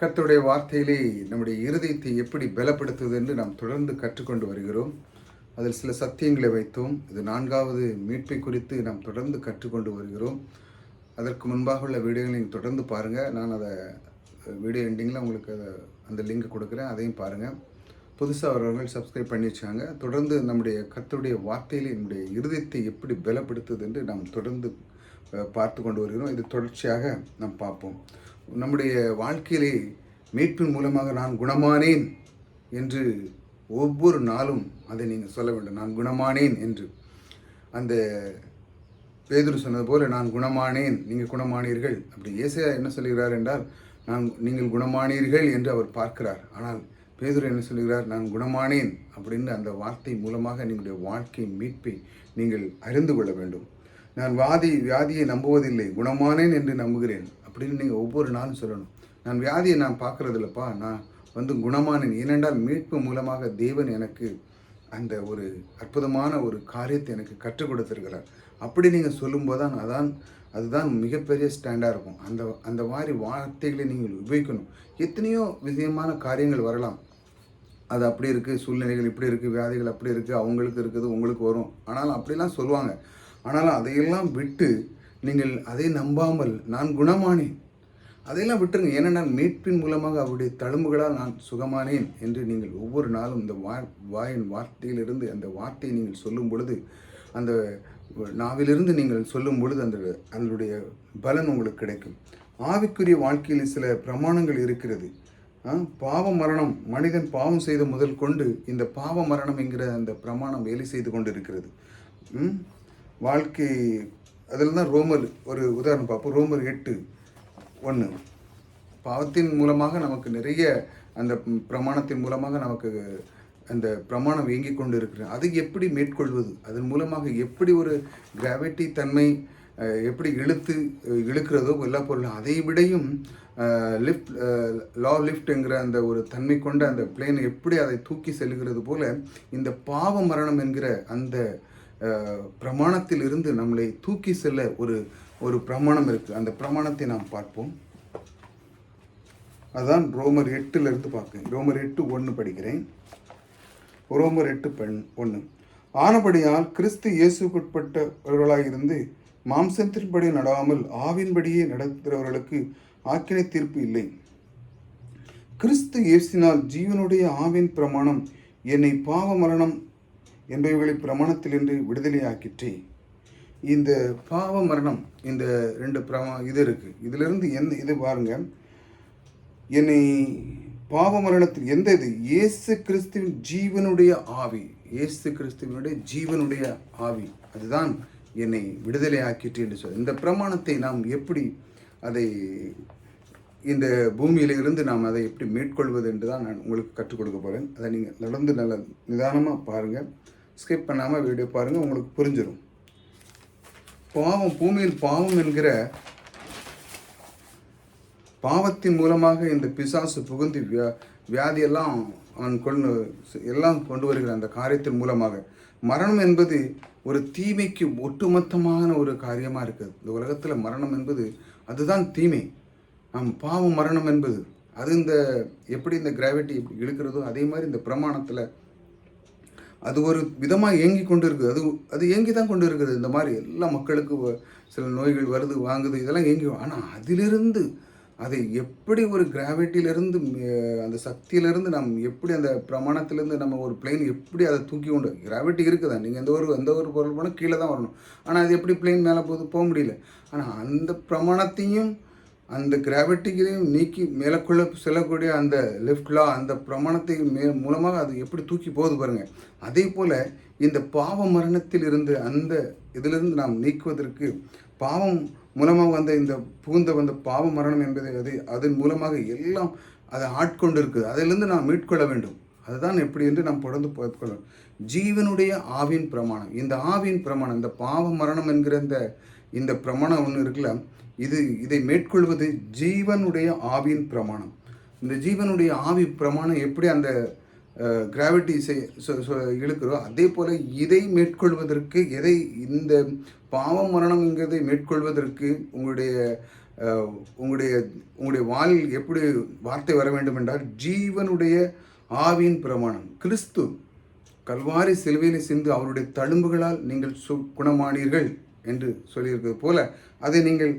கர்த்தருடைய வார்த்தையிலே நம்முடைய இருதயத்தை எப்படி பலப்படுத்துவது என்று நாம் தொடர்ந்து கற்றுக்கொண்டு வருகிறோம். அதில் சில சத்தியங்களை வைத்தோம். இது நான்காவது மீட்பை குறித்து நாம் தொடர்ந்து கற்றுக்கொண்டு வருகிறோம். அதற்கு முன்பாக உள்ள வீடியோ நீங்கள் தொடர்ந்து பாருங்கள் நான் அதை வீடியோ எண்டிங்கில் உங்களுக்கு அதை அந்த லிங்க் கொடுக்குறேன். அதையும் பாருங்கள் புதுசாக வரவர்கள் சப்ஸ்கிரைப் பண்ணி வச்சாங்க. தொடர்ந்து நம்முடைய கத்தருடைய வார்த்தையில் என்னுடைய இருதயத்தை எப்படி பலப்படுத்துது என்று நாம் தொடர்ந்து பார்த்து கொண்டு வருகிறோம். இது தொடர்ச்சியாக நாம் பார்ப்போம். நம்முடைய வாழ்க்கையிலே மீட்பின் மூலமாக நான் குணமானேன் என்று ஒவ்வொரு நாளும் அதை நீங்கள் சொல்ல வேண்டும். நான் குணமானேன் என்று. அந்த பேதுரு சொன்னது போல நான் குணமானேன் நீங்கள் குணமானீர்கள். அப்படி ஏசையா என்ன சொல்கிறார் என்றால் நான் நீங்கள் குணமானீர்கள் என்று அவர் பார்க்கிறார். ஆனால் பேதுரு என்ன சொல்கிறார் நான் குணமானேன் அப்படின்னு அந்த வார்த்தை மூலமாக நீங்களுடைய வாழ்க்கை மீட்பை நீங்கள் அறிந்து கொள்ள வேண்டும். நான் வாதி வியாதியை நம்புவதில்லை. குணமானேன் என்று நம்புகிறேன். அப்படின்னு நீங்கள் ஒவ்வொரு நாளும் சொல்லணும். நான் வியாதியை நான் பார்க்கறதில்லப்பா. நான் வந்து குணமானேன். ஏனென்றால் மீட்பு மூலமாக தேவன் எனக்கு அந்த ஒரு அற்புதமான ஒரு காரியத்தை எனக்கு கற்றுக் கொடுத்துருக்கிறார். அப்படி நீங்கள் சொல்லும்போது தான் அதான் அதுதான் மிகப்பெரிய ஸ்டாண்டாக இருக்கும். அந்த அந்த மாதிரி வார்த்தைகளை நீங்கள் உபயோகிக்கணும். எத்தனையோ விஷயமான காரியங்கள் வரலாம். அது அப்படி இருக்குது சூழ்நிலைகள் இப்படி இருக்குது வியாதிகள் அப்படி இருக்குது அவங்களுக்கு இருக்குது உங்களுக்கு வரும். ஆனாலும் அப்படிலாம் சொல்லுவாங்க. ஆனாலும் அதையெல்லாம் விட்டு நீங்கள் அதை நம்பாமல் நான் குணமானேன். அதையெல்லாம் விட்டுருங்க. ஏனென்றால் மீட்பின் மூலமாக அவருடைய தழும்புகளால் நான் சுகமானேன் என்று நீங்கள் ஒவ்வொரு நாளும் இந்த வா வாயின் வார்த்தையிலிருந்து அந்த வார்த்தையை நீங்கள் சொல்லும் பொழுது அந்த நாவிலிருந்து நீங்கள் சொல்லும் பொழுது அந்த அதனுடைய பலன் உங்களுக்கு கிடைக்கும். ஆவிக்குரிய வாழ்க்கையில் சில பிரமாணங்கள் இருக்கிறது. பாவ மரணம் மனிதன் பாவம் செய்த முதல் கொண்டு இந்த பாவ மரணம் என்கிற அந்த பிரமாணம் வேலை செய்து கொண்டு இருக்கிறது வாழ்க்கை அதில் தான் ரோமர் ஒரு உதாரணம் பார்ப்போம். ரோமர் எட்டு ஒன்று பாவத்தின் மூலமாக நமக்கு நிறைய அந்த பிரமாணத்தின் மூலமாக நமக்கு அந்த பிரமாணம் இயங்கிக் கொண்டு இருக்கிறேன் அதை எப்படி மேற்கொள்வது? அதன் மூலமாக எப்படி ஒரு கிராவிட்டி தன்மை எப்படி இழுத்து இழுக்கிறதோ எல்லா பொருளும் அதை விடையும் லிஃப்ட் லா லிஃப்ட்ங்கிற அந்த ஒரு தன்மை கொண்ட அந்த பிளேனை எப்படி அதை தூக்கி செல்கிறது போல இந்த பாவ மரணம் என்கிற அந்த பிரமாணத்தில் இருந்து நம்மளை தூக்கி செல்ல ஒரு ஒரு பிரமாணம் இருக்குது அந்த பிரமாணத்தை நாம் பார்ப்போம். அதான் ரோமர் எட்டுல இருந்து பார்க்க ரோமர் எட்டு ஒன்று படிக்கிறேன். ரோமர் எட்டு பெண் ஒன்று ஆனபடியால் கிறிஸ்து இயேசுக்குட்பட்டவர்களாயிருந்து மாம்சத்தின்படி நடாமல் ஆவின்படியே நடத்துகிறவர்களுக்கு ஆக்கினை தீர்ப்பு இல்லை. கிறிஸ்து இயேசினால் ஜீவனுடைய ஆவின் பிரமாணம் என்னை பாவ மரணம் என்பவைகளை பிரமாணத்திலிருந்து விடுதலையாக்கிற்றே. இந்த பாவ மரணம் இந்த ரெண்டு பிரமா இது இருக்குது இதிலிருந்து எந்த இது பாருங்க. என்னை பாவ மரணத்தில் எந்த இது? இயேசு கிறிஸ்துவின் ஜீவனுடைய ஆவி. இயேசு கிறிஸ்துவனுடைய ஜீவனுடைய ஆவி. அதுதான் என்னை விடுதலை ஆக்கிட்டு என்று சொல். இந்த பிரமாணத்தை நாம் எப்படி அதை இந்த பூமியிலிருந்து நாம் அதை எப்படி மேற்கொள்வது என்று தான் நான் உங்களுக்கு கற்றுக் கொடுக்க போகிறேன் அதை நீங்கள் நடந்து நல்ல நிதானமாக பாருங்கள் ஸ்கிப் பண்ணாமல் வீடியோ பாருங்கள் உங்களுக்கு புரிஞ்சிடும் பாவம் பூமியில் பாவம் என்கிற பாவத்தின் மூலமாக இந்த பிசாசு புகுந்து வியா வியாதியெல்லாம் அவன் கொண்டு எல்லாம் கொண்டு வருகிற அந்த காரியத்தின் மூலமாக. மரணம் என்பது ஒரு தீமைக்கு ஒட்டுமொத்தமான ஒரு காரியமாக இருக்குது. இந்த உலகத்தில் மரணம் என்பது அதுதான் தீமை. நம் பாவம் மரணம் என்பது அது இந்த எப்படி இந்த கிராவிட்டி இழுக்கிறதோ அதே மாதிரி இந்த பிரமாணத்தில் அது ஒரு விதமாக இயங்கி கொண்டு இருக்குது அது அது இயங்கி தான் கொண்டு இருக்குது இந்த மாதிரி எல்லா மக்களுக்கு சில நோய்கள் வருது வாங்குது இதெல்லாம் இயங்கி ஆனால் அதிலிருந்து அதை எப்படி ஒரு கிராவிட்டியிலிருந்து அந்த சக்தியிலிருந்து நாம் எப்படி அந்த பிரமாணத்திலேருந்து நம்ம ஒரு பிளேன் எப்படி அதை தூக்கி கொண்டு கிராவிட்டி இருக்குதா? நீங்கள் எந்த ஒரு எந்த ஒரு பொருள் போனால் கீழே தான் வரணும். ஆனால் அது எப்படி பிளேன் மேலே போகுது? போக முடியல. ஆனால் அந்த பிரமாணத்தையும் அந்த கிராவிட்டிகளையும் நீக்கி மேலக்குள்ள செல்லக்கூடிய அந்த லிஃப்ட்லா அந்த பிரமாணத்தை மே மூலமாக அது எப்படி தூக்கி போகுது பாருங்கள் அதே போல் இந்த பாவ மரணத்தில் இருந்து அந்த இதிலிருந்து நாம் நீக்குவதற்கு பாவம் மூலமாக வந்த இந்த புகுந்த வந்த பாவ மரணம் என்பதை அது அதன் மூலமாக எல்லாம் அதை ஆட்கொண்டு இருக்குது அதிலிருந்து நாம் மீட்கொள்ள வேண்டும். அதுதான் எப்படி என்று நாம் தொடர்ந்து பார்த்துக்கொள்ள ஜீவனுடைய ஆவின் பிரமாணம். இந்த ஆவின் பிரமாணம் இந்த பாவ மரணம் என்கிற இந்த இந்த பிரமாணம் ஒன்று இருக்குல்ல இது இதை மேற்கொள்வது ஜீவனுடைய ஆவியின் பிரமாணம். இந்த ஜீவனுடைய ஆவி பிரமாணம் எப்படி அந்த கிராவிட்டி இழுக்கிறோ அதே போல் இதை மேற்கொள்வதற்கு எதை இந்த பாவ மரணம்ங்கிறதை மேற்கொள்வதற்கு உங்களுடைய உங்களுடைய உங்களுடைய வாளில் எப்படி வார்த்தை வர வேண்டும் என்றால் ஜீவனுடைய ஆவியின் பிரமாணம். கிறிஸ்து கல்வாரி சிலுவையில் சிந்து அவருடைய தழும்புகளால் நீங்கள் சு குணமானீர்கள் என்று சொல்லியிருக்கிறது போல அதை நீங்கள்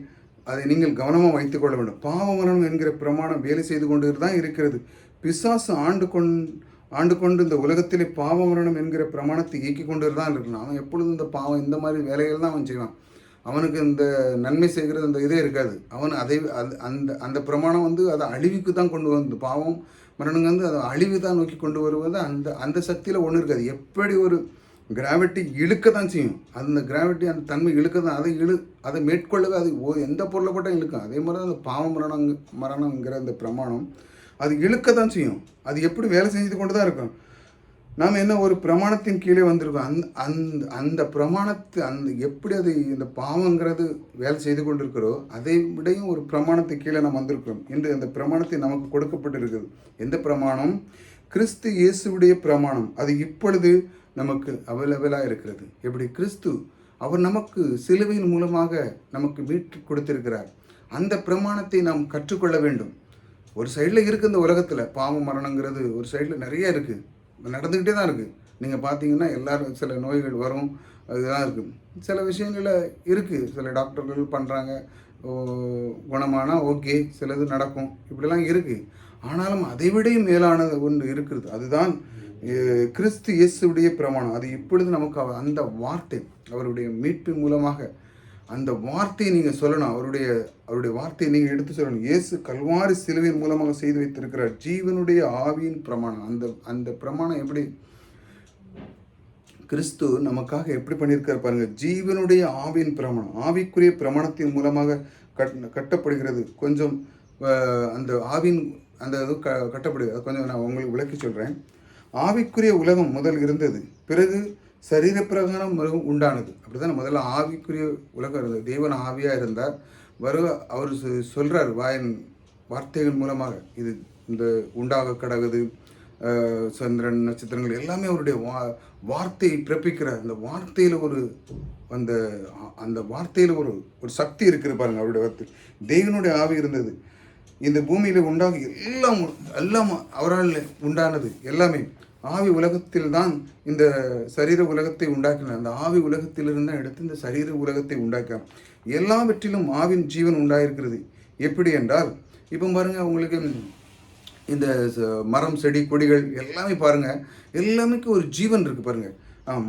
அதை நீங்கள் கவனமாக வைத்துக்கொள்ள வேண்டும். பாவ மரணம் என்கிற பிரமாணம் வேலை செய்து கொண்டு தான் இருக்கிறது. பிசாசு ஆண்டு கொண் ஆண்டு கொண்டு இந்த உலகத்திலே பாவ மரணம் என்கிற பிரமாணத்தை இயக்கி கொண்டு தான் இருக்கணும் அவன் எப்பொழுதும் இந்த பாவம் இந்த மாதிரி வேலைகள் தான் அவன் செய்வான். அவனுக்கு இந்த நன்மை செய்கிறது அந்த இதே இருக்காது. அவன் அதை அது அந்த அந்த பிரமாணம் வந்து அதை அழிவுக்கு தான் கொண்டு வந்து பாவம் மரணங்க வந்து அதை அழிவு தான் நோக்கி கொண்டு வருவது. அந்த அந்த சக்தியில் ஒன்றும் இருக்காது. எப்படி ஒரு கிராவிட்டி இழுக்க தான் செய்யும். அந்த கிராவிட்டி அந்த தன்மை இழுக்க தான் அதை இழு அதை மேற்கொள்ளவே அது ஓ எந்த பொருளை போட்டால் இழுக்கும். அதே மாதிரி தான் அந்த பாவ மரணம் மரணங்கிற அந்த பிரமாணம் அது இழுக்க தான் செய்யும். அது எப்படி வேலை செஞ்சு கொண்டு தான் இருக்கும். நாம் என்ன ஒரு பிரமாணத்தின் கீழே வந்திருக்கோம். அந்த அந்த அந்த பிரமாணத்து அந்த எப்படி அது இந்த பாவங்கிறது வேலை செய்து கொண்டிருக்கிறோ அதை விடையும் ஒரு பிரமாணத்தை கீழே நாம் வந்திருக்கிறோம். இன்று அந்த பிரமாணத்தை நமக்கு கொடுக்கப்பட்டிருக்குது எந்த பிரமாணம்? கிறிஸ்து இயேசுவுடைய பிரமாணம். அது இப்பொழுது நமக்கு அவைலபிளாக இருக்கிறது. எப்படி? கிறிஸ்து அவர் நமக்கு சிலுவையின் மூலமாக நமக்கு மீட்டு கொடுத்திருக்கிறார். அந்த பிரமாணத்தை நாம் கற்றுக்கொள்ள வேண்டும். ஒரு சைடில் இருக்குது இந்த உலகத்தில். பாவ மரணங்கிறது ஒரு சைடில் நிறைய இருக்குது நடந்துக்கிட்டே தான் இருக்குது நீங்கள் பார்த்தீங்கன்னா எல்லாரும் சில நோய்கள் வரும். அதுதான் இருக்குது சில விஷயங்களில் இருக்குது சில டாக்டர்கள் பண்ணுறாங்க குணமானால் ஓகே. சிலது நடக்கும். இப்படிலாம் இருக்குது ஆனாலும் அதைவிடையும் மேலானது ஒன்று இருக்கிறது. அதுதான் கிறிஸ்து இயேசுடைய பிரமாணம். அது இப்பொழுது நமக்கு அந்த வார்த்தை அவருடைய மீட்பு மூலமாக அந்த வார்த்தையை நீங்கள் சொல்லணும். அவருடைய அவருடைய வார்த்தையை நீங்கள் எடுத்து சொல்லணும். இயேசு கல்வாரி சிலுவையின் மூலமாக செய்து வைத்திருக்கிறார். ஜீவனுடைய ஆவியின் பிரமாணம். அந்த அந்த பிரமாணம் எப்படி? கிறிஸ்து நமக்காக எப்படி பண்ணியிருக்கார் பாருங்க. ஜீவனுடைய ஆவியின் பிரமாணம். ஆவிக்குரிய பிரமாணத்தின் மூலமாக கட் கட்டப்படுகிறது. கொஞ்சம் அந்த ஆவின் அந்த இது க கட்டப்படுகிறது. கொஞ்சம் நான் உங்களுக்கு விளக்கி சொல்கிறேன் ஆவிக்குரிய உலகம் முதல் இருந்தது. பிறகு சரீர பிரகாரம் உண்டானது. அப்படிதான் முதல்ல ஆவிக்குரிய உலகம் இருந்தது. தேவன் ஆவியாக இருந்தார். வருக அவர் சொ- வாயன் வார்த்தைகள் மூலமாக. இது இந்த உண்டாக கடகுது சந்திரன் நட்சத்திரங்கள் எல்லாமே அவருடைய வா வார்த்தையை பிறப்பிக்கிறார். அந்த வார்த்தையில் ஒரு அந்த அந்த வார்த்தையில் ஒரு ஒரு சக்தி இருக்குது பாருங்க அவருடைய வார்த்தை. தேவனுடைய ஆவி இருந்தது. இந்த பூமியில் உண்டாக எல்லாம் எல்லாம் அவரால் உண்டானது. எல்லாமே ஆவி உலகத்தில் தான் இந்த சரீர உலகத்தை உண்டாக்கினார். அந்த ஆவி உலகத்திலிருந்து தான் எடுத்து இந்த சரீர உலகத்தை உண்டாக்கினார். எல்லாவற்றிலும் ஆவின் ஜீவன் உண்டாயிருக்கிறது. எப்படி என்றால் இப்போ பாருங்கள் உங்களுக்கு இந்த மரம் செடி கொடிகள் எல்லாமே பாருங்க எல்லாமே ஒரு ஜீவன் இருக்குது பாருங்கள்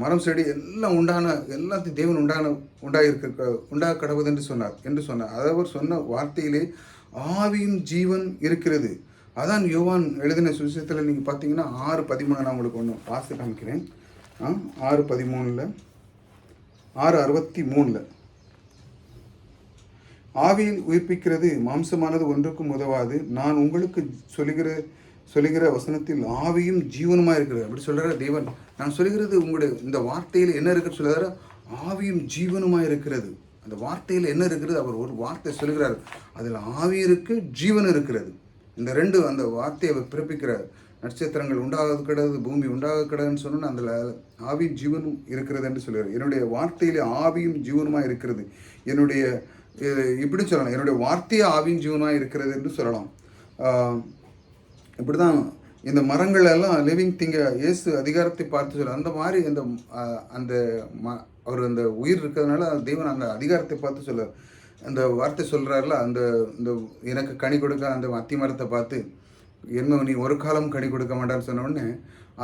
மரம் செடி எல்லாம் உண்டான எல்லாத்தையும் தேவன் உண்டான உண்டாயிருக்க உண்டாக கடவுது என்று சொன்னார் என்று சொன்னார். அவர் சொன்ன வார்த்தையிலே ஆவியின் ஜீவன் இருக்கிறது. அதான் யோவான் எழுதின சுவிசேஷத்தில் நீங்கள் பார்த்தீங்கன்னா ஆறு பதிமூணு நான் உங்களுக்கு ஒன்று பார்த்து காமிக்கிறேன். ஆ, ஆறு பதிமூணில் ஆறு அறுபத்தி மூணில். ஆவியில் உயிர்ப்பிக்கிறது மாம்சமானது ஒன்றுக்கும் உதவாது. நான் உங்களுக்கு சொல்லுகிற சொல்லுகிற வசனத்தில் ஆவியும் ஜீவனமாக இருக்கிறது. அப்படி சொல்கிறார் தேவன். நான் சொல்லுகிறது உங்களுடைய இந்த வார்த்தையில் என்ன இருக்குன்னு சொல்கிறார ஆவியும் ஜீவனுமாக இருக்கிறது. அந்த வார்த்தையில் என்ன இருக்கிறது அவர் ஒரு வார்த்தை சொல்லுகிறார். அதில் ஆவி இருக்கு ஜீவன் இருக்கிறது. இந்த ரெண்டு அந்த வார்த்தையை அவர் நட்சத்திரங்கள் உண்டாக கிடது பூமி உண்டாக கிடதுன்னு சொன்னா அதில் ஆவியும் ஜீவனும் இருக்கிறது என்று சொல்கிறார். என்னுடைய வார்த்தையிலே ஆவியும் ஜீவனுமாக இருக்கிறது. என்னுடைய இப்படி சொல்லலாம். என்னுடைய வார்த்தையே ஆவியும் ஜீவனாக இருக்கிறது என்று சொல்லலாம். இப்படி தான் இந்த மரங்கள் எல்லாம் லிவிங் திங்க இயேசு அதிகாரத்தை பார்த்து சொல்ல அந்த மாதிரி அந்த அந்த ம அவர் அந்த உயிர் இருக்கிறதுனால தேவன் அந்த அதிகாரத்தை பார்த்து சொல்லுவார் அந்த வார்த்தை சொல்கிறாருல அந்த இந்த எனக்கு கனி கொடுக்க அந்த அத்தி மரத்தை பார்த்து என்ன நீ ஒரு காலம் கனி கொடுக்க மாட்டான்னு சொன்ன உடனே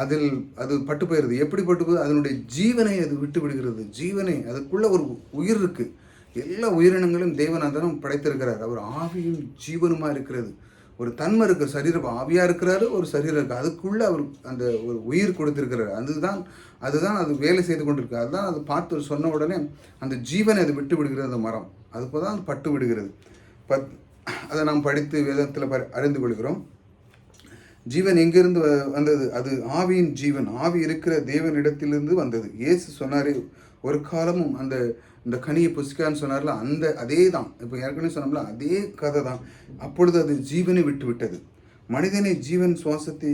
அதில் அது பட்டு போயிடுது எப்படி பட்டு போகுது? அதனுடைய ஜீவனை அது விட்டு விடுகிறது. ஜீவனை அதுக்குள்ளே ஒரு உயிர் இருக்குது எல்லா உயிரினங்களும் தேவநாதனும் படைத்திருக்கிறார். அவர் ஆவியும் ஜீவனுமாக இருக்கிறது. ஒரு தன்மை இருக்கிற சரீரம் ஆவியாக இருக்கிறாரு ஒரு சரீரம் இருக்கு. அதுக்குள்ள அவர் அந்த ஒரு உயிர் கொடுத்துருக்கிறாரு. அதுதான் அதுதான் அது வேலை செய்து கொண்டிருக்கு. அதுதான் அது பார்த்து சொன்ன உடனே அந்த ஜீவனை அது விட்டு விடுகிறது அந்த மரம். அது தான் பட்டு விடுகிறது. பத் அதை நாம் படித்து வேதத்தில் ப- அறிந்து கொள்கிறோம். ஜீவன் எங்கிருந்து வ- வந்தது? அது ஆவியின் ஜீவன். ஆவி இருக்கிற தேவனிடத்திலிருந்து வந்தது. இயேசு சொன்னாரே ஒரு காலமும் அந்த இந்த கனியை புசிக்கான்னு சொன்னார்ல அந்த அதே தான் இப்போ ஏற்கனவே சொன்னோம்ல அதே கதை தான் அப்பொழுது அது ஜீவனை விட்டு விட்டது. மனிதனை ஜீவன் சுவாசத்தை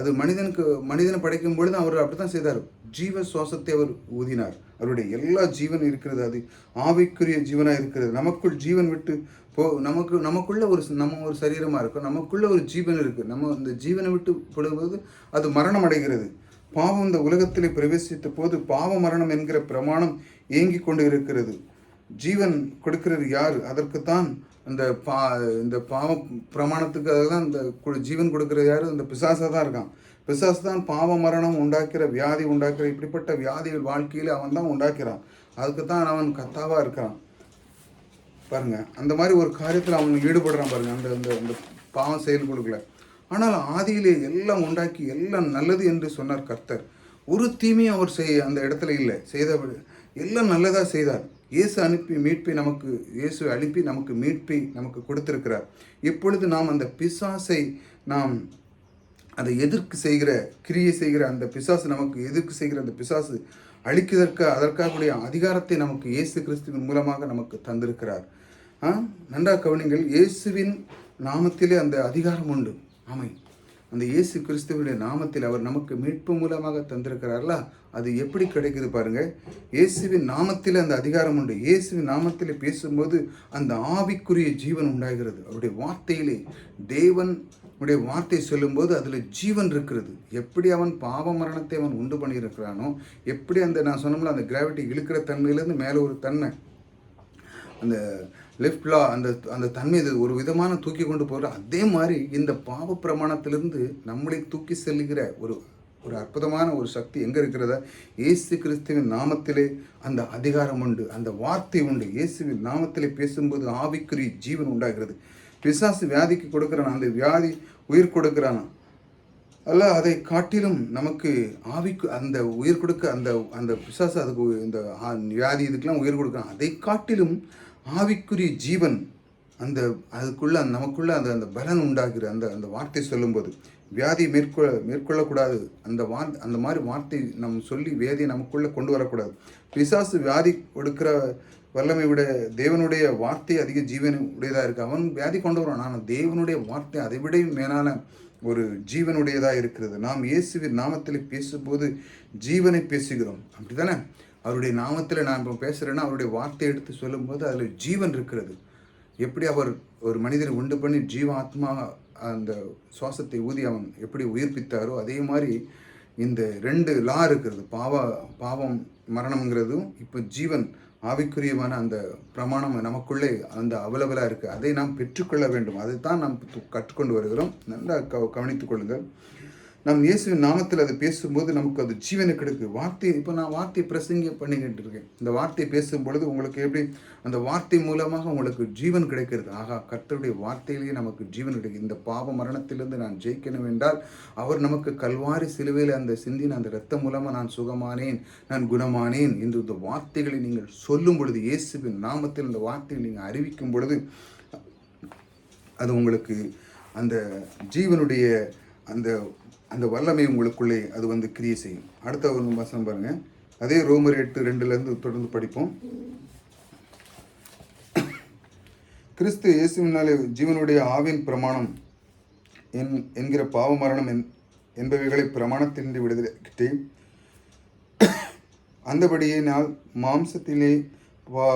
அது மனிதனுக்கு மனிதனை படைக்கும் பொழுது அவர் அப்படி தான் செய்தார். ஜீவ சுவாசத்தை அவர் ஊதினார். அவருடைய எல்லா ஜீவன் இருக்கிறது அது. ஆவிக்குரிய ஜீவனாக இருக்கிறது. நமக்குள் ஜீவன் விட்டு போ நமக்கு நமக்குள்ள ஒரு நம்ம ஒரு சரீரமாக இருக்கும் நமக்குள்ள ஒரு ஜீவன் இருக்குது நம்ம அந்த ஜீவனை விட்டு போடும்போது அது மரணம் அடைகிறது. பாவம் இந்த உலகத்திலே பிரவேசித்த போது பாவ மரணம் என்கிற பிரமாணம் இயங்கிக் கொண்டு இருக்கிறது. ஜீவன் கொடுக்கிறது யார்? அதற்குத்தான் அந்த பா இந்த பாவ பிரமாணத்துக்காக தான் இந்த ஜீவன் கொடுக்கிறது யார்? அந்த பிசாசாக தான் இருக்கான். பிசாசு தான் பாவ மரணம் உண்டாக்கிற வியாதி உண்டாக்கிற இப்படிப்பட்ட வியாதிகள் வாழ்க்கையில் அவன் தான் உண்டாக்கிறான். அதுக்கு தான் அவன் கத்தாவாக இருக்கிறான். பாருங்கள் அந்த மாதிரி ஒரு காரியத்தில் அவன் ஈடுபடுறான் பாருங்கள் அந்த அந்த அந்த பாவம் செயல்களுக்குள்ள ஆனால் ஆதியிலே எல்லாம் உண்டாக்கி எல்லாம் நல்லது என்று சொன்னார் கர்த்தர். ஒரு தீமையும் அவர் செய் அந்த இடத்துல இல்லை. செய்த எல்லாம் நல்லதாக செய்தார். இயேசு அனுப்பி மீட்பை நமக்கு இயேசு அனுப்பி நமக்கு மீட்பை நமக்கு கொடுத்திருக்கிறார். இப்பொழுது நாம் அந்த பிசாசை நாம் அதை எதிர்க்கு செய்கிற கிரியை செய்கிற அந்த பிசாசு நமக்கு எதிர்க்கு செய்கிற அந்த பிசாசு அழிக்கிறதற்கு அதற்காகக்கூடிய அதிகாரத்தை நமக்கு இயேசு கிறிஸ்துவின் மூலமாக நமக்கு தந்திருக்கிறார். ஆ? நன்றாக கவனிங்கள் இயேசுவின் நாமத்திலே அந்த அதிகாரம் உண்டு. ஆமை அந்த இயேசு கிறிஸ்துவனுடைய நாமத்தில் அவர் நமக்கு மீட்பு மூலமாக தந்திருக்கிறார்ல அது எப்படி கிடைக்குது பாருங்க. இயேசுவின் நாமத்தில் அந்த அதிகாரம் உண்டு. இயேசுவின் நாமத்தில் பேசும்போது அந்த ஆவிக்குரிய ஜீவன் உண்டாகிறது. அவருடைய வார்த்தையிலே தேவன் உடைய வார்த்தை சொல்லும்போது அதில் ஜீவன் இருக்கிறது. எப்படி அவன் பாவ மரணத்தை அவன் உண்டு பண்ணியிருக்கிறானோ எப்படி அந்த நான் சொன்னோம்ல அந்த கிராவிட்டி இழுக்கிற தன்மையிலேருந்து மேலே ஒரு தன்மை. அந்த லெஃப்ட்லா அந்த அந்த தன்மை இது ஒரு விதமான தூக்கி கொண்டு போகிற அதே மாதிரி இந்த பாவ பிரமாணத்திலிருந்து நம்மளை தூக்கி செல்லுகிற ஒரு ஒரு அற்புதமான ஒரு சக்தி எங்கே இருக்கிறதா இயேசு கிறிஸ்துவின் நாமத்திலே அந்த அதிகாரம் உண்டு அந்த வார்த்தை உண்டு. இயேசுவின் நாமத்திலே பேசும்போது ஆவிக்குரிய ஜீவன் உண்டாகிறது. பிசாசு வியாதிக்கு கொடுக்குறான் அந்த வியாதி உயிர் கொடுக்குறானா. அல்ல அதை காட்டிலும் நமக்கு ஆவிக்கு அந்த உயிர் கொடுக்க அந்த அந்த பிசாசு அதுக்கு இந்த வியாதி இதுக்கெல்லாம் உயிர் கொடுக்குறான். அதை காட்டிலும் ஆவிக்குரிய ஜீவன் அந்த அதுக்குள்ள நமக்குள்ளே நமக்குள்ள அந்த அந்த பலன் உண்டாகிற அந்த அந்த வார்த்தை சொல்லும்போது வியாதி மேற்கொள்ள மேற்கொள்ளக்கூடாது. அந்த வா அந்த மாதிரி வார்த்தை நம் சொல்லி வியாதியை நமக்குள்ளே கொண்டு வரக்கூடாது. பிசாசு வியாதி கொடுக்கிற வல்லமை விட தேவனுடைய வார்த்தை அதிக ஜீவன் உடையதாக இருக்குது அவன் வியாதி கொண்டு வரான் ஆனால் தேவனுடைய வார்த்தை அதை விட மேலான ஒரு ஜீவனுடையதாக இருக்கிறது. நாம் இயேசுவின் நாமத்தில் பேசும்போது ஜீவனை பேசுகிறோம். அப்படி தானே அவருடைய நாமத்தில் நான் இப்போ பேசுகிறேன்னா அவருடைய வார்த்தை எடுத்து சொல்லும்போது அதில் ஜீவன் இருக்கிறது. எப்படி அவர் ஒரு மனிதரை உண்டு பண்ணி ஜீவ ஆத்மா அந்த சுவாசத்தை ஊதி அவன் எப்படி உயிர்ப்பித்தாரோ அதே மாதிரி இந்த ரெண்டு லா இருக்கிறது பாவ பாவம் மரணம்ங்கிறதும் இப்போ ஜீவன் ஆவிக்குரியமான அந்த பிரமாணம் நமக்குள்ளே அந்த அவைலபிளாக இருக்குது அதை நாம் பெற்றுக்கொள்ள வேண்டும். அதைத்தான் நாம் கற்றுக்கொண்டு வருகிறோம். நல்லா க கவனித்துக் கொள்ளுங்கள். நம் இயேசுவின் நாமத்தில் அதை பேசும்போது நமக்கு அது ஜீவனை கிடைக்குது. வார்த்தை இப்போ நான் வார்த்தை பிரசங்க பண்ணிக்கிட்டு இருக்கேன். இந்த வார்த்தையை பேசும் பொழுது உங்களுக்கு எப்படி அந்த வார்த்தை மூலமாக உங்களுக்கு ஜீவன் கிடைக்கிறது. ஆகா கர்த்தருடைய வார்த்தையிலேயே நமக்கு ஜீவன் கிடைக்கும் இந்த பாவ மரணத்திலிருந்து நான் ஜெயிக்கணும் என்றால் அவர் நமக்கு கல்வாரி சிலுவையில் அந்த சிந்தின அந்த இரத்தம் மூலமாக நான் சுகமானேன் நான் குணமானேன் என்று இந்த வார்த்தைகளை நீங்கள் சொல்லும் பொழுது இயேசுவின் நாமத்தில் இந்த வார்த்தையை நீங்கள் அறிவிக்கும் பொழுது அது உங்களுக்கு அந்த ஜீவனுடைய அந்த அந்த வல்லமை உங்களுக்குள்ளே அது வந்து கிரியை செய்யும். அடுத்த ஒரு வசனம் பாருங்க. அதே ரோமர் எட்டு ரெண்டுலேருந்து தொடர்ந்து படிப்போம். கிறிஸ்து இயேசுவினாலே ஜீவனுடைய ஆவின் பிரமாணம் என் என்கிற பாவ மரணம் என் என்பவைகளை பிரமாணத்திலிருந்து விடுதலை நான் மாம்சத்திலே வா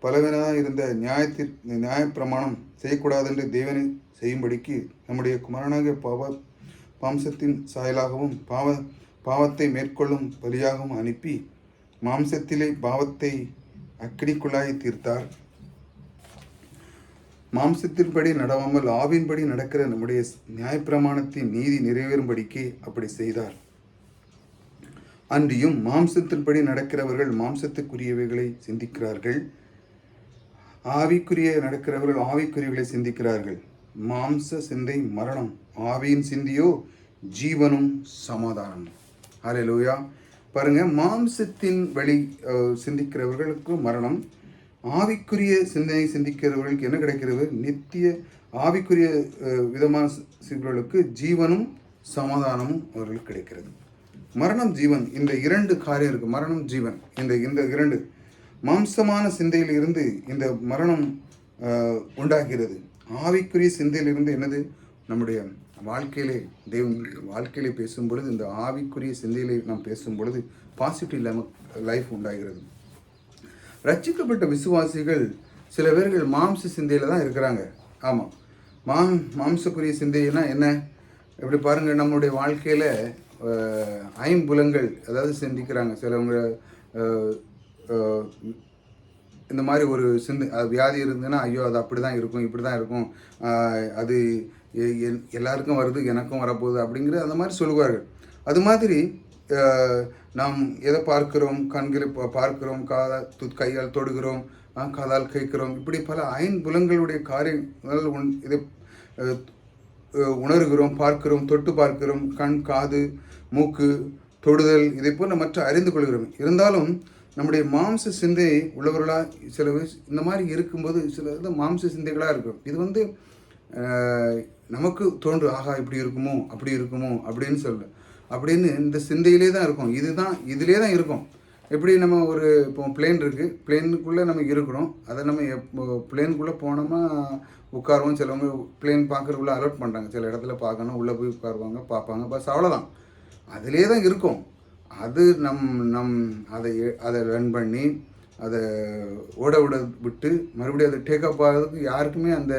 பலவனாக இருந்த நியாயத்திற் நியாயப்பிரமாணம் செய்யக்கூடாதென்று தேவனை செய்யும்படிக்கு நம்முடைய குமாரனாகிய பாவ மாம்சத்தின் சாயலாகவும் பாவ பாவத்தை மேற்கொள்ளும் பலியாகவும் அனுப்பி மாம்சத்திலே பாவத்தை அக்கினிக்குள்ளாய் தீர்த்தார். மாம்சத்தின்படி நடவாமல் ஆவின்படி நடக்கிற நம்முடைய நியாயப்பிரமாணத்தின் நீதி நிறைவேறும்படிக்கு அப்படி செய்தார். அன்றியும் மாம்சத்தின்படி நடக்கிறவர்கள் மாம்சத்துக்குரியவைகளை சிந்திக்கிறார்கள். ஆவிக்குரிய நடக்கிறவர்கள் ஆவிக்குரியவைகளை சிந்திக்கிறார்கள். மாம்ச சிந்தை மரணம் ஆவியின் சிந்தியோ ஜீவனும் சமாதானம். ஹalleluya பாருங்க மாம்சத்தின் வழி சிந்திக்கிறவர்களுக்கு மரணம். ஆவிக்குரிய சிந்தனை சிந்திக்கிறவர்களுக்கு என்ன கிடைக்கிறது? நித்திய ஆவிக்குரிய விதமான சிந்தர்களுக்கு ஜீவனும் சமாதானமும் அவர்களுக்கு கிடைக்கிறது. மரணம் ஜீவன் இந்த இரண்டு காரியம் இருக்கு. மரணம் ஜீவன் இந்த இந்த இரண்டு. மாம்சமான சிந்தையில் இருந்து இந்த மரணம் உண்டாகிறது. ஆவிக்குரிய சிந்தையிலிருந்து என்னது? நம்முடைய வாழ்க்கையிலே தேவன் வாழ்க்கையிலே பேசும் பொழுது இந்த ஆவிக்குரிய சிந்தையிலே நாம் பேசும் பொழுது பாசிட்டிவ் லைஃப் உண்டாகிறது. ரட்சிக்கப்பட்ட விசுவாசிகள் சில பேர்கள் மாம்ச சிந்தையில் தான் இருக்கிறாங்க. ஆமாம் மாம் மாம்சக்குரிய சிந்தைனா என்ன? இப்படி பாருங்கள் நம்மளுடைய வாழ்க்கையில் ஐம்புலங்கள் அதாவது சிந்திக்கிறாங்க. சிலவங்க இந்த மாதிரி ஒரு சிந்து வியாதி இருந்ததுன்னா ஐயோ அது அப்படி தான் இருக்கும் இப்படி தான் இருக்கும் அது எ- எல்லாருக்கும் வருது எனக்கும் வரப்போகுது அப்படிங்கிற அந்த மாதிரி சொல்லுவார்கள். அது மாதிரி நாம் எதை பார்க்கிறோம் கண்களை பார்க்கிறோம் காதால் து கையால் தொடுகிறோம் காதால் கேட்கிறோம் இப்படி பல ஐம்புலங்களுடைய காரியங்கள் உன் இதை உணர்கிறோம் பார்க்கிறோம் தொட்டு பார்க்கிறோம் கண் காது மூக்கு தொடுதல் இதை போன்ற மற்ற அறிந்து கொள்கிறோம். இருந்தாலும் நம்முடைய மாம்ச சிந்தை உள்ளவர்களாக சில இந்த மாதிரி இருக்கும்போது சில இது மாம்ச சிந்தைகளாக இருக்கும். இது வந்து நமக்கு தோன்று ஆகா இப்படி இருக்குமோ அப்படி இருக்குமோ அப்படின்னு சொல்ல. அப்படின்னு இந்த சிந்தையிலே தான் இருக்கும். இதுதான் இதிலே தான் இருக்கும். எப்படி நம்ம ஒரு இப்போ பிளேன் இருக்குது பிளேனுக்குள்ளே நம்ம இருக்கிறோம். அதை நம்ம எப்போ பிளேனுக்குள்ளே போனோம்னா உட்காருவோம். சிலவங்க பிளேன் பார்க்குறதுக்குள்ளே அலர்ட் பண்ணுறாங்க சில இடத்துல பார்க்கணும். உள்ளே போய் உட்காருவாங்க பார்ப்பாங்க. பஸ் அவ்வளோதான் அதிலே தான் இருக்கும். அது நம் நம் அதை அதை ரன் பண்ணி அதை ஓட விட விட்டு மறுபடியும் அதை டேக் அப் ஆகிறதுக்கு யாருக்குமே அந்த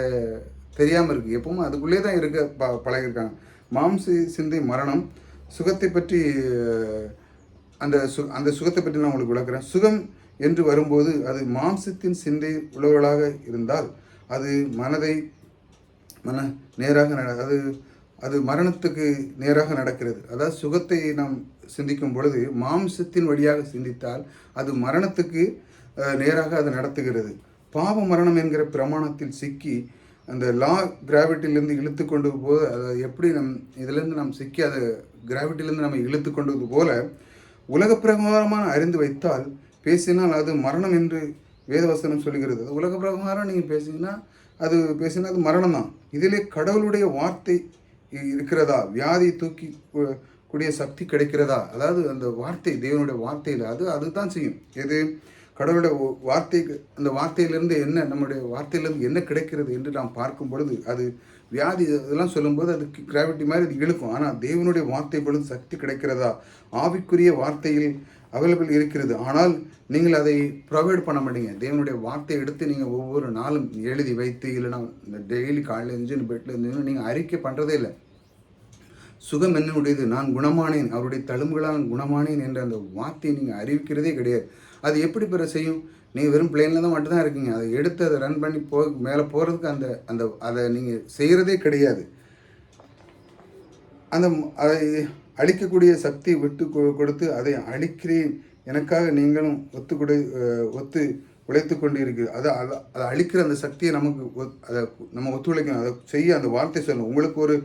தெரியாமல் இருக்குது எப்பவும் அதுக்குள்ளே தான் இருக்க ப பழகிருக்காங்க மாம்ச சிந்தை மரணம் சுகத்தை பற்றி அந்த சு அந்த சுகத்தை பற்றி நான் உங்களுக்கு விளக்குறேன். சுகம் என்று வரும்போது அது மாம்சத்தின் சிந்தை உள்ளவர்களாக இருந்தால் அது மனதை மன நேராக நட அது அது மரணத்துக்கு நேராக நடக்கிறது. அதாவது சுகத்தை நாம் சிந்திக்கும் பொழுது மாம்சத்தின் வழியாக சிந்தித்தால் அது மரணத்துக்கு நேராக அது நடத்துகிறது. பாவ மரணம் என்கிற பிரமாணத்தில் சிக்கி அந்த லா கிராவிட்டிலேருந்து இழுத்து கொண்டு போது அதை எப்படி நம் இதிலேருந்து நாம் சிக்கி அதை கிராவிட்டிலேருந்து நம்ம இழுத்து கொண்டது போல உலக பிரகாரமான அறிந்து வைத்தால் பேசினால் அது மரணம் என்று வேதவசனம் சொல்லுகிறது. அது உலக பிரகாரம் நீங்கள் பேசிங்கன்னா அது பேசினா அது மரணம் தான் இதிலே கடவுளுடைய வார்த்தை இ- இருக்கிறதா? வியாதி தூக்கி கூடிய சக்தி கிடைக்கிறதா? அதாவது அந்த வார்த்தை தேவனுடைய வார்த்தையில் அது அதுதான் செய்யும். எது? கடவுளுடைய வார்த்தைக்கு அந்த வார்த்தையிலிருந்து என்ன நம்முடைய வார்த்தையிலேருந்து என்ன கிடைக்கிறது என்று நாம் பார்க்கும் பொழுது அது வியாதி இதெல்லாம் சொல்லும்போது அது கிராவிட்டி மாதிரி அது இழுக்கும். ஆனால் தேவனுடைய வார்த்தை பொழுது சக்தி கிடைக்கிறதா? ஆவிக்குரிய வார்த்தையில் அவைலபிள் இருக்கிறது. ஆனால் நீங்கள் அதை ப்ரொவைட் பண்ண மாட்டீங்க. தேவனுடைய வார்த்தையை எடுத்து நீங்கள் ஒவ்வொரு நாளும் எழுதி வைத்து இல்லைன்னா இந்த டெய்லி காலையில் இருந்து பெட்டில் இருந்து நீங்கள் அறிக்கை பண்ணுறதே இல்லை. சுகம் என்னுடையது நான் குணமானேன். அவருடைய தழும்புகளால் குணமானேன் என்ற அந்த வார்த்தையை நீங்கள் அறிவிக்கிறதே கிடையாது. அது எப்படி பிற செய்யும்? நீங்கள் வெறும் பிளேனில் தான் மட்டும்தான் இருக்கீங்க. அதை எடுத்து அதை ரன் பண்ணி போ மேலே போகிறதுக்கு அந்த அந்த அதை நீங்கள் செய்கிறதே கிடையாது. அந்த அதை அழிக்கக்கூடிய சக்தியை விட்டு கொடுத்து அதை அழிக்கிறேன். எனக்காக நீங்களும் ஒத்து கொடு ஒத்து உழைத்து கொண்டு இருக்குது அதை அதை அதை அழிக்கிற அந்த சக்தியை நமக்கு ஒத்- அதை நம்ம ஒத்துழைக்கணும். அதை செய்ய அந்த வார்த்தை சொல்லணும் உங்களுக்கு ஒரு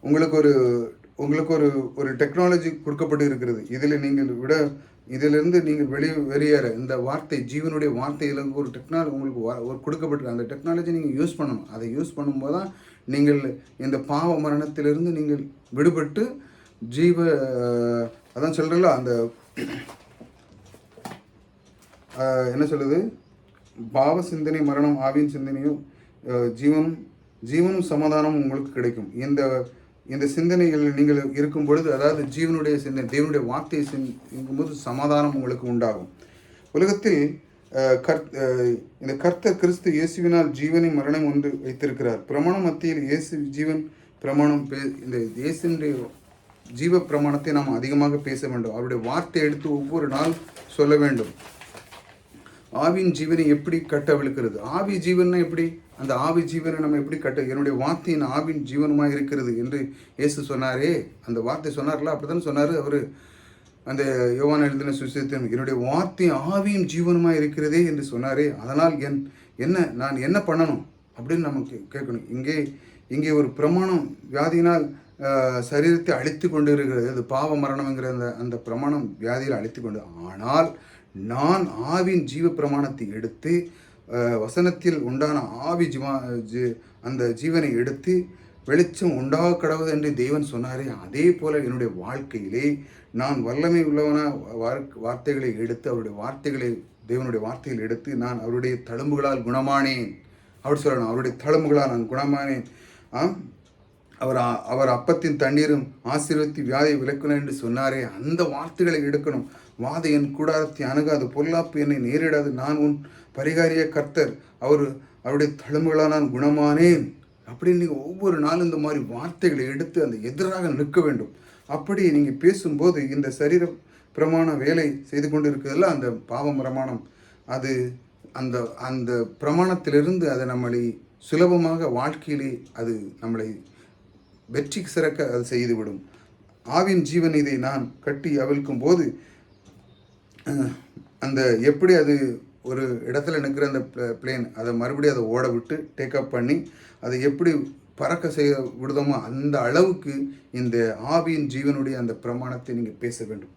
உங்களுக்கு ஒரு உங்களுக்கு ஒரு ஒரு டெக்னாலஜி கொடுக்கப்பட்டு இருக்கிறது. இதில் நீங்கள் விட இதிலிருந்து நீங்கள் வெளியே வெளியேற. இந்த வார்த்தை ஜீவனுடைய வார்த்தையில் ஒரு டெக்னாலஜி உங்களுக்கு வா- ஒரு கொடுக்கப்பட்டிருக்கு. அந்த டெக்னாலஜி நீங்கள் யூஸ் பண்ணணும். அதை யூஸ் பண்ணும்போது தான் நீங்கள் இந்த பாவ மரணத்திலிருந்து நீங்கள் விடுபட்டு ஜீவ அதான் சொல்கிறல அந்த என்ன சொல்லுது? பாவ சிந்தனை மரணம் ஆவியின் சிந்தனையும் ஜீவனும் ஜீவனும் சமாதானமும் உங்களுக்கு கிடைக்கும். இந்த இந்த சிந்தனைகள் நீங்கள் இருக்கும் பொழுது அதாவது ஜீவனுடைய சிந்தனை தேவனுடைய வார்த்தையை சிந்திக்கும்போது சமாதானம் உங்களுக்கு உண்டாகும். உலகத்தில் கர்த் கர் இந்த கர்த்தர் கிறிஸ்து இயேசுவினால் ஜீவனை மரணம் ஒன்று வைத்திருக்கிறார். பிரமாணம் மத்தியில் இயேசு ஜீவன் பிரமாணம் பே இந்த இயேசுடைய ஜீவ பிரமாணத்தை நாம் அதிகமாக பேச வேண்டும். அவருடைய வார்த்தை எடுத்து ஒவ்வொரு நாள் சொல்ல வேண்டும். ஆவியின் ஜீவனை எப்படி கட்டவிழுக்கிறது? ஆவி ஜீவன்னா எப்படி? அந்த ஆவி ஜீவனை நம்ம எப்படி கட்ட என்னுடைய வார்த்தையின் ஆவின் ஜீவனமாக இருக்கிறது என்று இயேசு சொன்னாரே. அந்த வார்த்தை சொன்னார்ல? அப்படித்தானே சொன்னார் அவர். அந்த யோவான் எழுதின சுவிசேஷத்தின் என்னுடைய வார்த்தை ஆவியும் ஜீவனமாக இருக்கிறதே என்று சொன்னாரே. அதனால் என் என்ன நான் என்ன பண்ணணும்? அப்படின்னு நமக்கு கேட்கணும். இங்கே இங்கே ஒரு பிரமாணம் வியாதியினால் சரீரத்தை அழித்து கொண்டு இருக்கிறது அது பாவ மரணம்ங்கிற அந்த அந்த பிரமாணம் வியாதியில் அழித்து கொண்டு ஆனால் நான் ஆவின் ஜீவ பிரமாணத்தை எடுத்து வசனத்தில் உண்டான ஆவி ஜிமா ஜி அந்த ஜீவனை எடுத்து வெளிச்சம் உண்டாக கடவுது என்று தேவன் சொன்னாரே அதே போல என்னுடைய வாழ்க்கையிலே நான் வல்லமை உள்ளவன வார்த்தைகளை எடுத்து அவருடைய வார்த்தைகளை தேவனுடைய வார்த்தைகள் எடுத்து நான் அவருடைய தழும்புகளால் குணமானேன். அவர் சொல்லணும் அவருடைய தழும்புகளால் நான் குணமானேன். ஆ அவர் அவர் அப்பத்தின் தண்ணீரும் ஆசீர்வத்தி வியாதியை விலக்கணும் என்று சொன்னாரே அந்த வார்த்தைகளை எடுக்கணும். வாதை என் கூடாரத்தை அணுகாது பொல்லாப்பு என்னை நேரிடாது. நான் உன் பரிகாரிய கர்த்தர். அவர் அவருடைய தழும்புகளால் நான் குணமானேன். அப்படின்னு நீங்கள் ஒவ்வொரு நாளும் இந்த மாதிரி வார்த்தைகளை எடுத்து அந்த எதிராக நிற்க வேண்டும். அப்படி நீங்கள் பேசும்போது இந்த சரீர பிரமாண வேலை செய்து கொண்டு இருக்கிறதுல அந்த பாவ பிரமாணம். அது அந்த அந்த பிரமாணத்திலிருந்து அதை நம்மளை சுலபமாக வாழ்க்கையிலே அது நம்மளை வெற்றி சிறக்க அது செய்துவிடும். ஆவின் ஜீவன் இதை நான் கட்டி அவிழ்க்கும் போது அந்த எப்படி அது ஒரு இடத்துல நிற்கிற அந்த பிளேன் அதை மறுபடியும் அதை ஓட விட்டு டேக்கப் பண்ணி அதை எப்படி பறக்க செய்ய விடுதோமோ அந்த அளவுக்கு இந்த ஆவியின் ஜீவனுடைய அந்த பிரமாணத்தை நீங்கள் பேச வேண்டும்.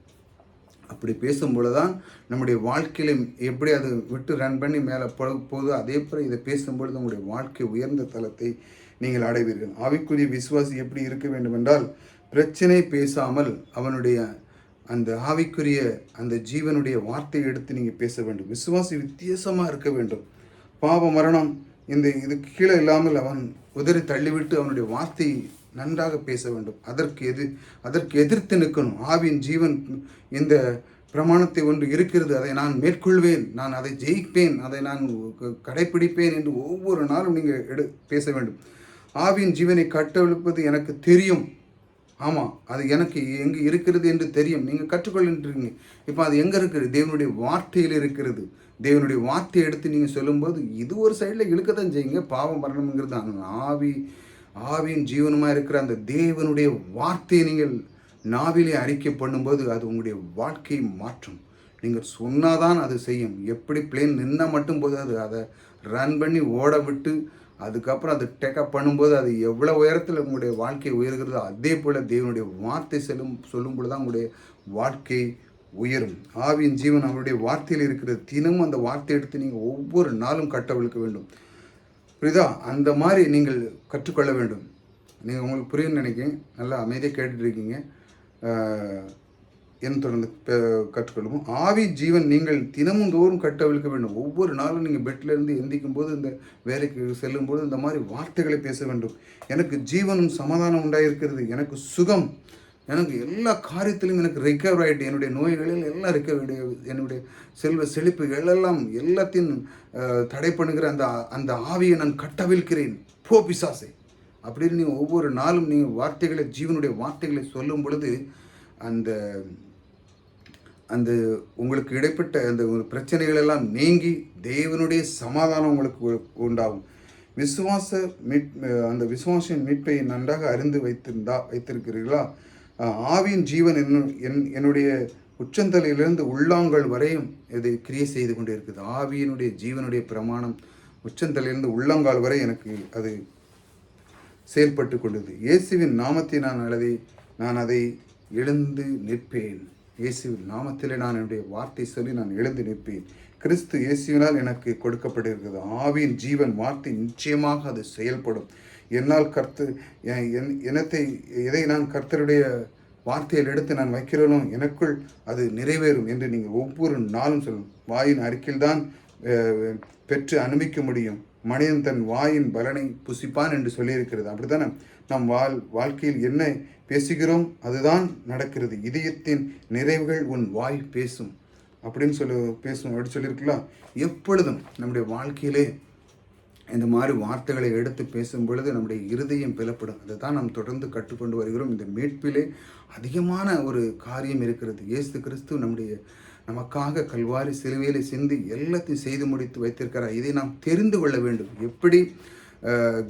அப்படி பேசும்பொழுது தான் நம்முடைய வாழ்க்கையில எப்படி அது விட்டு ரன் பண்ணி மேலே போகுதோ அதே போல் இதை பேசும்பொழுது உங்களுடைய வாழ்க்கை உயர்ந்த தளத்தை நீங்கள் அடைவீர்கள். ஆவிக்குரிய விசுவாசி எப்படி இருக்க வேண்டும் என்றால் பிரச்சனை பேசாமல் அவனுடைய அந்த ஆவிக்குரிய அந்த ஜீவனுடைய வார்த்தையை எடுத்து நீங்கள் பேச வேண்டும். விசுவாசி வித்தியாசமாக இருக்க வேண்டும். பாவ மரணம் இந்த இதுக்கு கீழே இல்லாமல் அவன் உதறி தள்ளிவிட்டு அவனுடைய வார்த்தை நன்றாக பேச வேண்டும். அதற்கு எது அதற்கு எதிர்த்து நிற்கணும். ஆவின் ஜீவன் இந்த பிரமாணத்தை ஒன்று இருக்கிறது. அதை நான் மேற்கொள்வேன். நான் அதை ஜெயிப்பேன். அதை நான் கடைபிடிப்பேன் கடைப்பிடிப்பேன் என்று ஒவ்வொரு நாளும் நீங்கள் எடு பேச வேண்டும். ஆவின் ஜீவனை கட்டவிழ்ப்பது எனக்கு தெரியும். ஆமாம் அது எனக்கு எங்கே இருக்கிறது என்று தெரியும். நீங்கள் கற்றுக்கொள்கின்றீங்க. இப்போ அது எங்கே இருக்குது? தேவனுடைய வார்த்தையில் இருக்கிறது. தேவனுடைய வார்த்தையை எடுத்து நீங்கள் சொல்லும்போது இது ஒரு சைடில் இழுக்கத்தான் செய்யுங்க. பாவம் மரணம்ங்கிறது அந்த ஆவி ஆவியின் ஜீவனமாக இருக்கிற அந்த தேவனுடைய வார்த்தையை நீங்கள் நாவிலே அறிக்கை பண்ணும்போது அது உங்களுடைய வாழ்க்கையை மாற்றும். நீங்கள் சொன்னாதான் அது செய்யும். எப்படி பிளேன் நின்னால் மட்டும் போது அது அதை ரன் பண்ணி ஓட விட்டு அதுக்கப்புறம் அது டேக்கப் பண்ணும்போது அது எவ்வளோ உயரத்தில் உங்களுடைய வாழ்க்கை உயர்கிறதோ அதே போல் தேவனுடைய வார்த்தை செல்லும் சொல்லும் பொழுது தான் உங்களுடைய வாழ்க்கை உயரும். ஆவியின் ஜீவன் அவருடைய வார்த்தையில் இருக்கிற தினமும் அந்த வார்த்தை எடுத்து நீங்கள் ஒவ்வொரு நாளும் கட்டவிழ்க்க வேண்டும். புரியுதா அந்த மாதிரி நீங்கள் கற்றுக்கொள்ள வேண்டும். நீங்கள் உங்களுக்கு புரியும்னு நினைக்கிறேன். நல்லா அமைதியாக கேட்டுட்ருக்கீங்க என் தொடர்ந்து பே- ஆவி ஜீவன் நீங்கள் தினமும் தோறும் கட்டவிழ்க்க வேண்டும். ஒவ்வொரு நாளும் நீங்கள் பெட்டிலிருந்து எந்திக்கும் போது இந்த வேலைக்கு செல்லும் போது இந்த மாதிரி வார்த்தைகளை பேச வேண்டும். எனக்கு ஜீவனும் சமாதானம் உண்டாயிருக்கிறது. எனக்கு சுகம் எனக்கு எல்லா காரியத்திலும் எனக்கு ரிக்கவர் ஆகிட்டு என்னுடைய நோய்களில் எல்லாம் ரிக்கவர் என்னுடைய செல்வ செழிப்புகள் எல்லாம் எல்லாத்தையும் தடை பண்ணுகிற அந்த அந்த ஆவியை நான் கட்டவிழ்க்கிறேன். போ பிசாசை. அப்படின்னு நீங்கள் ஒவ்வொரு நாளும் நீங்கள் வார்த்தைகளை ஜீவனுடைய வார்த்தைகளை சொல்லும் பொழுது அந்த அந்த உங்களுக்கு இடைப்பட்ட அந்த ஒரு பிரச்சனைகள் எல்லாம் நீங்கி தேவனுடைய சமாதானம் உங்களுக்கு உ- உண்டாகும். விசுவாச மீட் அந்த விசுவாசின் மீட்பை நன்றாக அறிந்து வைத்திருந்தா வைத்திருக்கிறீர்களா? ஆவியின் ஜீவன் என்னும் என் என்னுடைய உச்சந்தலையிலிருந்து உள்ளாங்கள் வரையும் இது கிரியை செய்து கொண்டே இருக்குது ஆவியினுடைய ஜீவனுடைய பிரமாணம் உச்சந்தலையிலிருந்து உள்ளங்கால் வரை எனக்கு அது செயல்பட்டு கொண்டது. இயேசுவின் நாமத்தை நான் அளவை நான் அதை எழுந்து நிற்பேன். இயேசுவின் நாமத்திலே நான் என்னுடைய வார்த்தை சொல்லி நான் எழுந்து நிற்பேன். கிறிஸ்து இயேசுவினால் எனக்கு கொடுக்கப்பட்டிருக்கிறது ஆவியின் ஜீவன் வார்த்தை நிச்சயமாக அது செயல்படும். என்னால் கர்த்து என் என்- எனத்தை எதை நான் கர்த்தருடைய வார்த்தையில் எடுத்து நான் வைக்கிறேனோ எனக்குள் அது நிறைவேறும் என்று நீங்கள் ஒவ்வொரு நாளும் சொல்லும் வாயின் அறிக்கையில் தான் பெற்று அனுபவிக்க முடியும். மனிதன் தன் வாயின் பலனை புசிப்பான் என்று சொல்லியிருக்கிறது. அப்படித்தானே? நம் வாழ் வாழ்க்கையில் என்ன பேசுகிறோம் அதுதான் நடக்கிறது. இதயத்தின் நிறைவுகள் உன் வாய் பேசும். அப்படின்னு சொல்லி பேசும் அப்படின்னு சொல்லியிருக்கலாம். எப்பொழுதும் நம்முடைய வாழ்க்கையிலே இந்த மாதிரி வார்த்தைகளை எடுத்து பேசும் பொழுது நம்முடைய இருதயம் பிளப்படும். அதை தான் நாம் தொடர்ந்து கற்றுக்கொண்டு வருகிறோம். இந்த மீட்பிலே அதிகமான ஒரு காரியம் இருக்கிறது. இயேசு கிறிஸ்து நம்முடைய நமக்காக கல்வாரி சிலுவையிலே சிந்தி எல்லாத்தையும் செய்து முடித்து வைத்திருக்கிறார். இதை நாம் தெரிந்து கொள்ள வேண்டும். எப்படி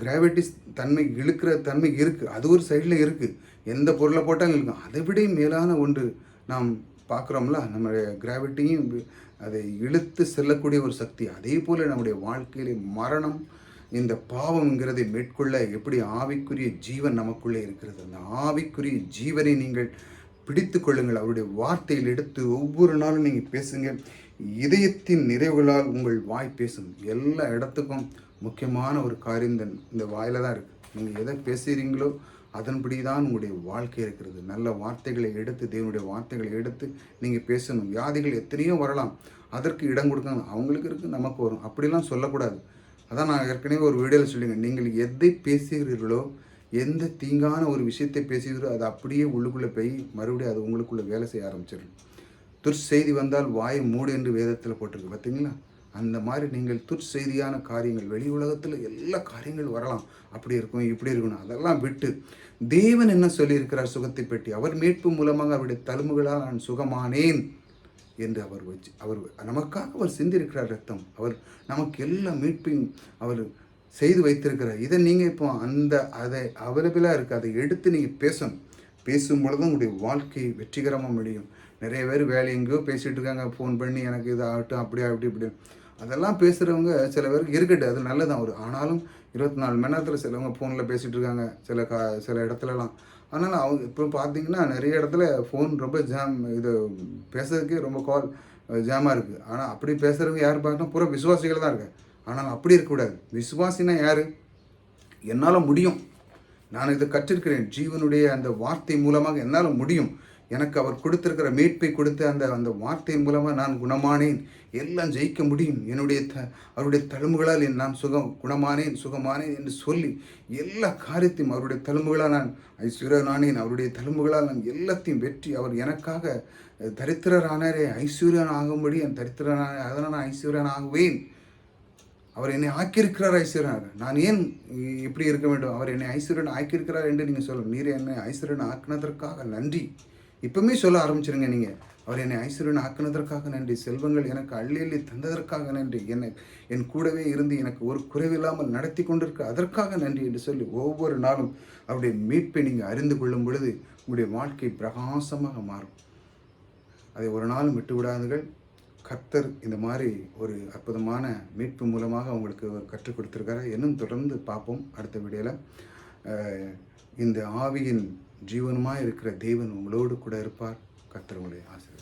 கிராவிட்டிஸ் தன்மை இழுக்கிற தன்மை இருக்குது அது ஒரு சைடில் இருக்குது எந்த பொருளை போட்டாலும் இழுக்கும். அதை விட மேலான ஒன்று நாம் பார்க்குறோம்ல நம்முடைய கிராவிட்டியும் அதை இழுத்து செல்லக்கூடிய ஒரு சக்தி. அதே போல் நம்முடைய வாழ்க்கையிலே மரணம் இந்த பாவம்ங்கிறதை மேற்கொள்ள எப்படி ஆவிக்குரிய ஜீவன் நமக்குள்ளே இருக்கிறது? அந்த ஆவிக்குரிய ஜீவனை நீங்கள் பிடித்து கொள்ளுங்கள். அவருடைய வார்த்தையில் எடுத்து ஒவ்வொரு நாளும் நீங்கள் பேசுங்க இதயத்தின் நிறைவுகளால் உங்கள் வாய் பேசும் எல்லா இடத்துக்கும் முக்கியமான ஒரு காரியம் இந்த இந்த வாயில தான் இருக்குது நீங்கள் எதை பேசுகிறீங்களோ அதன்படி தான் உங்களுடைய வாழ்க்கை இருக்கிறது. நல்ல வார்த்தைகளை எடுத்து தேவனுடைய வார்த்தைகளை எடுத்து நீங்கள் பேசணும். வியாதிகள் எத்தனையோ வரலாம். அதற்கு இடம் கொடுக்கணும். அவங்களுக்கு இருக்குது நமக்கு வரும். அப்படிலாம் சொல்லக்கூடாது. அதான் நான் ஏற்கனவே ஒரு வீடியோவில் சொல்லிங்க நீங்கள் எதை பேசுகிறீர்களோ எந்த தீங்கான ஒரு விஷயத்தை பேசுகிறோ அது அப்படியே உள்ளுக்குள்ளே போய் மறுபடியும் அது உங்களுக்குள்ளே வேலை செய்ய ஆரம்பிச்சிடும். துர்செய்தி வந்தால் வாயை மூடு என்று வேதத்தில் போட்டிருக்கு பார்த்தீங்களா? அந்த மாதிரி நீங்கள் துர்செய்தியான காரியங்கள் வெளி உலகத்தில் எல்லா காரியங்கள் வரலாம். அப்படி இருக்கும் இப்படி இருக்கணும் அதெல்லாம் விட்டு தேவன் என்ன சொல்லியிருக்கிறார் சுகத்தை பற்றி? அவர் மீட்பு மூலமாக அவருடைய தழும்புகளால் நான் சுகமானேன் என்று அவர் வச்சு அவர் நமக்காக அவர் சிந்திருக்கிறார் ரத்தம். அவர் நமக்கு எல்லா மீட்பையும் அவர் செய்து வைத்திருக்கிறார். இதை நீங்கள் இப்போ அந்த அதை அவைலபிளாக இருக்குது அதை எடுத்து நீங்கள் பேசணும். பேசும் பொழுது உங்களுடைய வாழ்க்கை வெற்றிகரமாக முடியும். நிறைய பேர் வேலை எங்கேயோ பேசிகிட்டு இருக்காங்க. ஃபோன் பண்ணி எனக்கு இது ஆகட்டும் அப்படியே அப்படி இப்படி. அதெல்லாம் பேசுகிறவங்க சில பேருக்கு இருக்கட்டும். அது நல்லதான் ஒரு. ஆனாலும் இருபத்தி நாலு மணி நேரத்தில் சிலவங்க ஃபோனில் பேசிகிட்டு இருக்காங்க. சில கா சில இடத்துலலாம். அதனால் அவங்க இப்போ பார்த்தீங்கன்னா நிறைய இடத்துல ஃபோன் ரொம்ப ஜாம் இது பேசுறதுக்கே ரொம்ப கால் ஜாமாக இருக்குது ஆனால் அப்படி பேசுகிறவங்க யார் பார்த்தா பூரா விசுவாசிகள் தான் இருக்குது ஆனால் அப்படி இருக்கக்கூடாது. விசுவாசினா யார்? என்னால் முடியும். நான் இதை கற்றிருக்கிறேன். ஜீவனுடைய அந்த வார்த்தை மூலமாக என்னால் முடியும். எனக்கு அவர் கொடுத்திருக்கிற மீட்பை கொடுத்த அந்த அந்த வார்த்தையின் மூலமாக நான் குணமானேன். எல்லாம் ஜெயிக்க முடியும். என்னுடைய த அவருடைய தழும்புகளால் என் நான் சுகம் குணமானேன் சுகமானேன் என்று சொல்லி எல்லா காரியத்தையும் அவருடைய தழும்புகளால் நான் ஐஸ்வர்யனானேன். அவருடைய தழும்புகளால் நான் எல்லாத்தையும் வெற்றி அவர் எனக்காக தரித்திரரானாரே. ஐஸ்வர்யன் ஆகும்படி என் தரித்திரனான அதனால் நான் ஐஸ்வர்யன் ஆகுவேன் அவர் என்னை ஆக்கியிருக்கிறார் ஐஸ்வர்யனாக. நான் ஏன் இப்படி இருக்க வேண்டும்? அவர் என்னை ஐஸ்வர்யன் ஆக்கியிருக்கிறார் என்று நீங்கள் சொல்லணும். நீர் என்னை ஐஸ்வர்யன் ஆக்கினதற்காக நன்றி. இப்பவுமே சொல்ல ஆரம்பிச்சிருங்க நீங்கள் அவர் என்னை ஐஸ்வர்யன் ஆக்கினதற்காக நன்றி. செல்வங்கள் எனக்கு அள்ளி அள்ளி தந்ததற்காக நன்றி. என்னை என் கூடவே இருந்து எனக்கு ஒரு குறைவில்லாமல் நடத்தி கொண்டிருக்க அதற்காக நன்றி என்று சொல்லி ஒவ்வொரு நாளும் அவருடைய மீட்பை நீங்கள் அறிந்து கொள்ளும் பொழுது உங்களுடைய வாழ்க்கை பிரகாசமாக மாறும். அதை ஒரு நாளும் விட்டு விடாதுகள் கர்த்தர் இந்த மாதிரி ஒரு அற்புதமான மீட்பு மூலமாக அவங்களுக்கு கற்றுக் கொடுத்துருக்காரு? இன்னும் தொடர்ந்து பார்ப்போம் அடுத்த வீடியோவில் இந்த ஆவியின் ஜீவனமாக இருக்கிற தேவன் உங்களோடு கூட இருப்பார். கர்த்தர் உங்களை ஆசிரியர்